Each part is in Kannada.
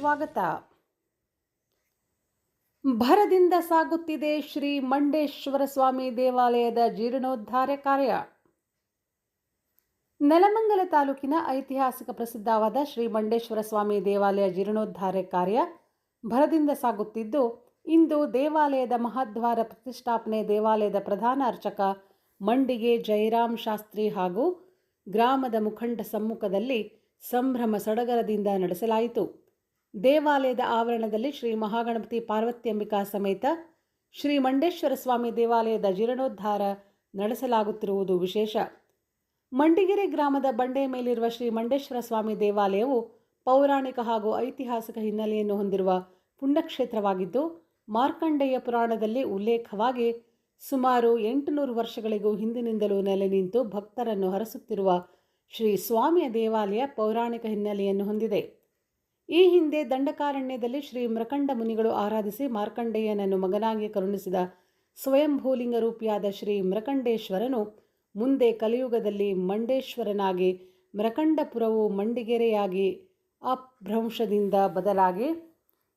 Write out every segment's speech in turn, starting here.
ಸ್ವಾಗತ. ಭರದಿಂದ ಸಾಗುತ್ತಿದೆ ಶ್ರೀ ಮಂಡೇಶ್ವರ ಸ್ವಾಮಿ ದೇವಾಲಯದ ಜೀರ್ಣೋದ್ಧಾರ ಕಾರ್ಯ. ನೆಲಮಂಗಲ ತಾಲೂಕಿನ ಐತಿಹಾಸಿಕ ಪ್ರಸಿದ್ಧವಾದ ಶ್ರೀ ಮಂಡೇಶ್ವರ ಸ್ವಾಮಿ ದೇವಾಲಯ ಜೀರ್ಣೋದ್ಧಾರ ಕಾರ್ಯ ಭರದಿಂದ ಸಾಗುತ್ತಿದ್ದು, ಇಂದು ದೇವಾಲಯದ ಮಹಾದ್ವಾರ ಪ್ರತಿಷ್ಠಾಪನೆ ದೇವಾಲಯದ ಪ್ರಧಾನ ಅರ್ಚಕ ಮಂಡಿಗೆ ಜಯರಾಮ್ ಶಾಸ್ತ್ರಿ ಹಾಗೂ ಗ್ರಾಮದ ಮುಖಂಡ ಸಮ್ಮುಖದಲ್ಲಿ ಸಂಭ್ರಮ ಸಡಗರದಿಂದ ನಡೆಸಲಾಯಿತು. ದೇವಾಲಯದ ಆವರಣದಲ್ಲಿ ಶ್ರೀ ಮಹಾಗಣಪತಿ ಪಾರ್ವತ್ಯಂಬಿಕಾ ಸಮೇತ ಶ್ರೀ ಮಂಡೇಶ್ವರ ಸ್ವಾಮಿ ದೇವಾಲಯದ ಜೀರ್ಣೋದ್ಧಾರ ನಡೆಸಲಾಗುತ್ತಿರುವುದು ವಿಶೇಷ. ಮಂಡಿಗೆರೆ ಗ್ರಾಮದ ಬಂಡೆಯ ಮೇಲಿರುವ ಶ್ರೀ ಮಂಡೇಶ್ವರ ಸ್ವಾಮಿ ದೇವಾಲಯವು ಪೌರಾಣಿಕ ಹಾಗೂ ಐತಿಹಾಸಿಕ ಹಿನ್ನೆಲೆಯನ್ನು ಹೊಂದಿರುವ ಪುಣ್ಯಕ್ಷೇತ್ರವಾಗಿದ್ದು, ಮಾರ್ಕಂಡೇಯ ಪುರಾಣದಲ್ಲಿ ಉಲ್ಲೇಖವಾಗಿ ಸುಮಾರು ಎಂಟುನೂರು ವರ್ಷಗಳಿಗೂ ಹಿಂದಿನಿಂದಲೂ ನೆಲೆ ನಿಂತು ಭಕ್ತರನ್ನು ಹರಸುತ್ತಿರುವ ಶ್ರೀ ಸ್ವಾಮಿಯ ದೇವಾಲಯ ಪೌರಾಣಿಕ ಹಿನ್ನೆಲೆಯನ್ನು ಹೊಂದಿದೆ. ಈ ಹಿಂದೆ ದಂಡಕಾರಣ್ಯದಲ್ಲಿ ಶ್ರೀ ಮೃಕಂಡ ಮುನಿಗಳು ಆರಾಧಿಸಿ ಮಾರ್ಕಂಡೇಯನನ್ನು ಮಗನಾಗಿ ಕರುಣಿಸಿದ ಸ್ವಯಂಭೂಲಿಂಗ ರೂಪಿಯಾದ ಶ್ರೀ ಮೃಕಂಡೇಶ್ವರನು ಮುಂದೆ ಕಲಿಯುಗದಲ್ಲಿ ಮಂಡೇಶ್ವರನಾಗಿ ಮೃಕಂಡಪುರವು ಮಂಡಿಗೆರೆಯಾಗಿ ಅಭ್ರಂಶದಿಂದ ಬದಲಾಗಿ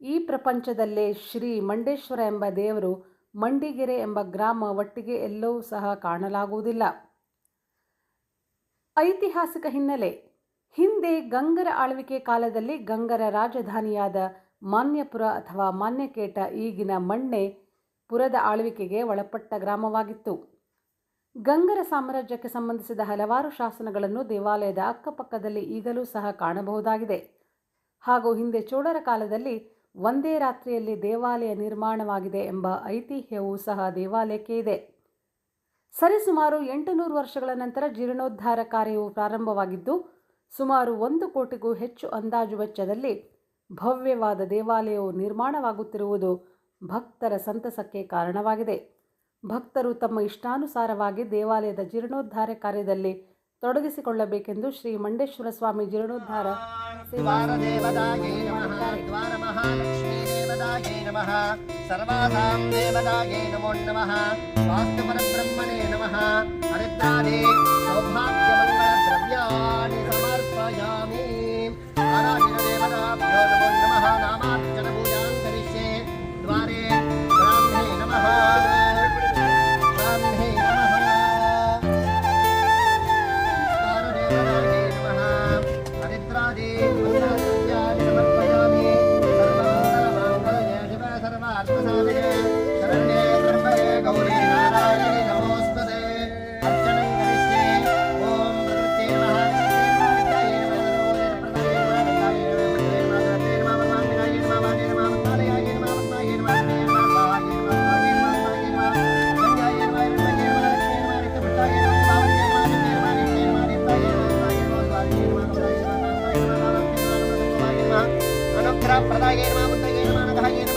ಈ ಪ್ರಪಂಚದಲ್ಲೇ ಶ್ರೀ ಮಂಡೇಶ್ವರ ಎಂಬ ದೇವರು ಮಂಡಿಗೆರೆ ಎಂಬ ಗ್ರಾಮ ಒಟ್ಟಿಗೆ ಎಲ್ಲವೂ ಸಹ ಕಾಣಲಾಗುವುದಿಲ್ಲ. ಐತಿಹಾಸಿಕ ಹಿನ್ನೆಲೆ ಹಿಂದೆ ಗಂಗರ ಆಳ್ವಿಕೆ ಕಾಲದಲ್ಲಿ ಗಂಗರ ರಾಜಧಾನಿಯಾದ ಮಾನ್ಯಪುರ ಅಥವಾ ಮಾನ್ಯಕೇಟ ಈಗಿನ ಮಣ್ಣೆ ಪುರದ ಆಳ್ವಿಕೆಗೆ ಒಳಪಟ್ಟ ಗ್ರಾಮವಾಗಿತ್ತು. ಗಂಗರ ಸಾಮ್ರಾಜ್ಯಕ್ಕೆ ಸಂಬಂಧಿಸಿದ ಹಲವಾರು ಶಾಸನಗಳನ್ನು ದೇವಾಲಯದ ಅಕ್ಕಪಕ್ಕದಲ್ಲಿ ಈಗಲೂ ಸಹ ಕಾಣಬಹುದಾಗಿದೆ. ಹಾಗೂ ಹಿಂದೆ ಚೋಳರ ಕಾಲದಲ್ಲಿ ಒಂದೇ ರಾತ್ರಿಯಲ್ಲಿ ದೇವಾಲಯ ನಿರ್ಮಾಣವಾಗಿದೆ ಎಂಬ ಐತಿಹ್ಯವೂ ಸಹ ದೇವಾಲಯಕ್ಕೆ ಇದೆ. ಸರಿಸುಮಾರು ಎಂಟುನೂರು ವರ್ಷಗಳ ನಂತರ ಜೀರ್ಣೋದ್ಧಾರ ಕಾರ್ಯವು ಪ್ರಾರಂಭವಾಗಿದ್ದು ಸುಮಾರು ಒಂದು ಕೋಟಿಗೂ ಹೆಚ್ಚು ಅಂದಾಜು ವೆಚ್ಚದಲ್ಲಿ ಭವ್ಯವಾದ ದೇವಾಲಯವು ನಿರ್ಮಾಣವಾಗುತ್ತಿರುವುದು ಭಕ್ತರ ಸಂತಸಕ್ಕೆ ಕಾರಣವಾಗಿದೆ. ಭಕ್ತರು ತಮ್ಮ ಇಷ್ಟಾನುಸಾರವಾಗಿ ದೇವಾಲಯದ ಜೀರ್ಣೋದ್ಧಾರ ಕಾರ್ಯದಲ್ಲಿ ತೊಡಗಿಸಿಕೊಳ್ಳಬೇಕೆಂದು ಶ್ರೀ ಮಂಡೇಶ್ವರ ಸ್ವಾಮಿ ಜೀರ್ಣೋದ್ಧಾರ ಸೌಭಾಗ್ಯ ಮಂಗಳ ದ್ರವ್ಯಾಣಿ शिवे सर्वार्थसाधके शरण्ये त्र्यम्बके गौरी नारायणि नमोऽस्तुते अर्चनं करिष्ये ॐ प्रकृत्यै नमः विद्यायै नमः सर्वोदयप्रदायै